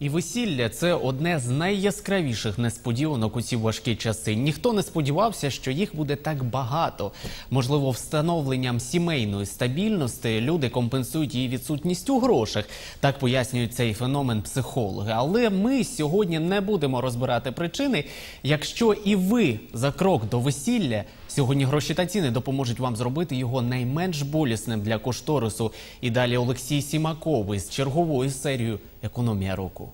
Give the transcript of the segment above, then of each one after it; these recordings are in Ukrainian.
І весілля це одне з найяскравіших несподіванок у ці важкі часи. Ніхто не сподівався, що їх буде так багато. Можливо, встановленням сімейної стабільності люди компенсують її відсутність у грошах. Так пояснюють цей феномен психологи. Але ми сьогодні не будемо розбирати причини. Якщо і ви за крок до весілля, сьогодні гроші та ціни допоможуть вам зробити його найменш болісним для кошторису. І далі Олексій Сімаков із черговою серією Економія року.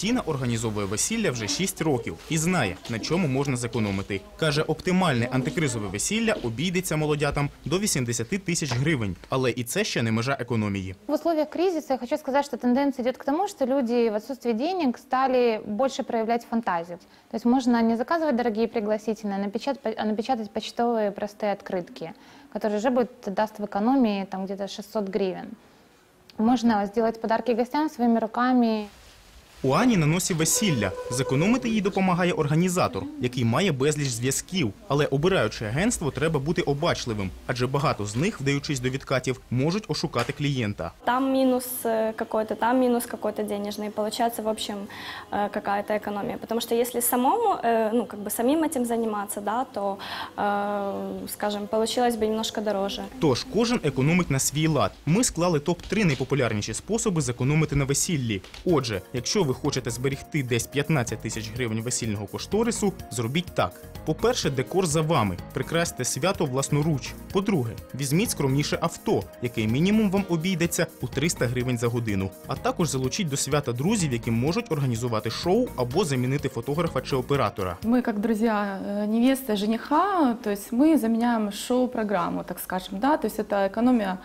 Тіна організовує весілля вже 6 років і знає, на чому можна зекономити. Каже, оптимальне антикризове весілля обійдеться молодятам до 80 тисяч гривень. Але і це ще не межа економії. В условиях кризиса я хочу сказать, что тенденция идет к тому, что люди в отсутствии денег стали больше проявлять фантазию. То есть можно не заказывать дорогие пригласительные, а напечатать, а напечатать почтовые простые открытки, которые уже будет, даст в экономии там где-то 600 гривен. Можно сделать подарки гостям своими руками. У Ані на носі весілля. Зекономити їй допомагає організатор, який має безліч зв'язків. Але обираючи агентство, треба бути обачливим, адже багато з них, вдаючись до відкатів, можуть ошукати клієнта. Там минус э, какой-то, там минус какой-то денежный. Получается, в общем, э, какая-то экономия. Потому что если самому, э, ну, как бы самим этим заниматься, да, то, э, скажем, получилось бы немножко дороже. Тож кожен економить на свій лад. Ми склали топ-3 найпопулярніші способи зекономити на весіллі. Отже, якщо ви хочете зберегти десь 15 тисяч гривень весільного кошторису, зробіть так. По-перше, декор за вами. Прикрасьте свято власноруч. По-друге, візьміть скромніше авто, яке мінімум вам обійдеться у 300 гривень за годину. А також залучіть до свята друзів, які можуть організувати шоу або замінити фотографа чи оператора. Мы, как друзья э, невесты, и жениха, то есть мы заменяем шоу-программу, так скажем, да, то есть это экономия.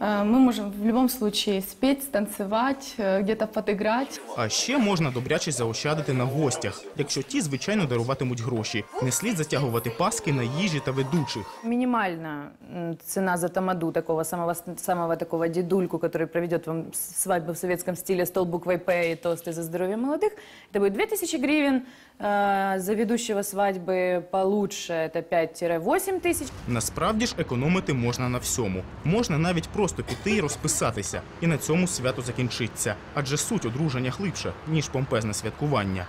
Э, Мы можем в любом случае спеть, станцевать, э, где-то подыграть. А ще можна добряче заощадити на гостях, якщо ті, звичайно, даруватимуть гроші. Не слід затягувати паски на їжі та ведучих. Минимальная м, цена за тамаду, такого самого, самого такого дедульку, который проведет вам с- свадьбу в советском стиле, стол буквой «П» и тосты за здоровье молодых, это будет 2000 гривен. Э, За ведущего свадьбы получше это 5-8 тысяч. Насправді ж економити можна на всьому. Можна навіть просто піти і розписатися, і на цьому свято закінчиться. Адже суть одруження глибша, ніж помпезне святкування.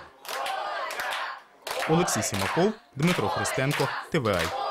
Олексій Сімаков, Дмитро Христенко, ТВАЙ.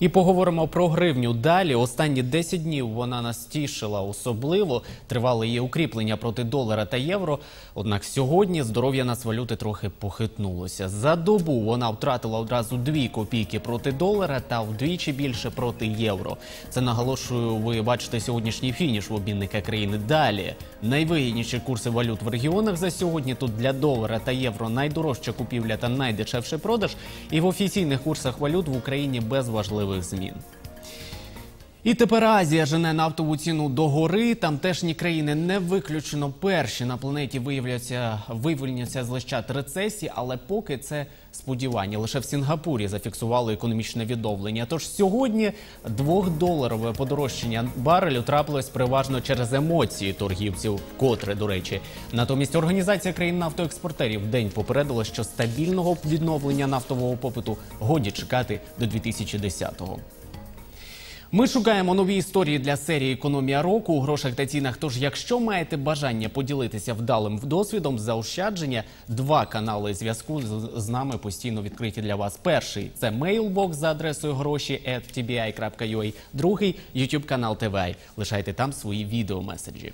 І поговоримо про гривню далі. Останні 10 днів вона нас тішила особливо. Тривало її укріплення проти долара та євро. Однак сьогодні здоров'я нацвалюти трохи похитнулося. За добу вона втратила одразу 2 копійки проти долара та вдвічі більше проти євро. Це наголошую, ви бачите сьогоднішній фініш в обмінника країни. Далі найвигідніші курси валют в регіонах за сьогодні. Тут для долара та євро найдорожча купівля та найдешевший продаж. І в офіційних курсах валют в Україні без важливих Lewis and mutant. І тепер Азія жене нафтову ціну догори. Тамтешні країни не виключено перші на планеті виявляться вивільняться з лищат рецесії, але поки це сподівання. Лише в Сінгапурі зафіксували економічне відновлення. Тож сьогодні двохдоларове подорожчання барелю трапилось переважно через емоції торгівців, вкотре, до речі. Натомість організація країн нафтоекспортерів день попередила, що стабільного відновлення нафтового попиту годі чекати до 2010-го. Ми шукаємо нові історії для серії Економія року у грошах та цінах. Тож, якщо маєте бажання поділитися вдалим досвідом заощадження, два канали зв'язку з, нами постійно відкриті для вас. Перший це мейлбокс за адресою гроші.tbi.ua, Другий YouTube канал ТВ. Лишайте там свої відеомеседжі.